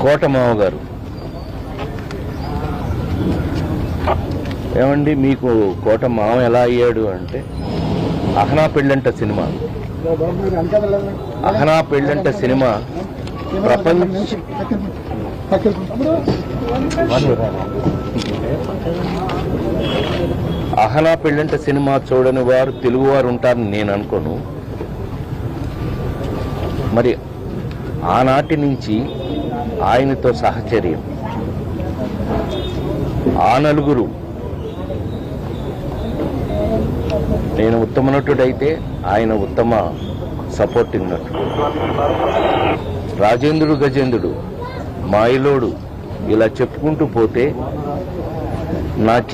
కోటమావ గారు ఏమండి మీకు కోట మామ ఎలా అయ్యాడు అంటే అహనా పెళ్ళంట సినిమా అహనా పెళ్ళంట సినిమా ప్రపంచ అహనా పెళ్ళంట సినిమా చూడని వారు తెలుగువారు ఉంటారని నేను అనుకోను. మరి ఆనాటి నుంచి ఆయనతో సహచర్యం. ఆ నలుగురు. నేను ఉత్తమ నటుడైతే ఆయన ఉత్తమ సపోర్టింగ్ నటుడు రాజేంద్రుడు గజేంద్రుడు మాయలోడు ఇలా చెప్పుకుంటూ పోతే lot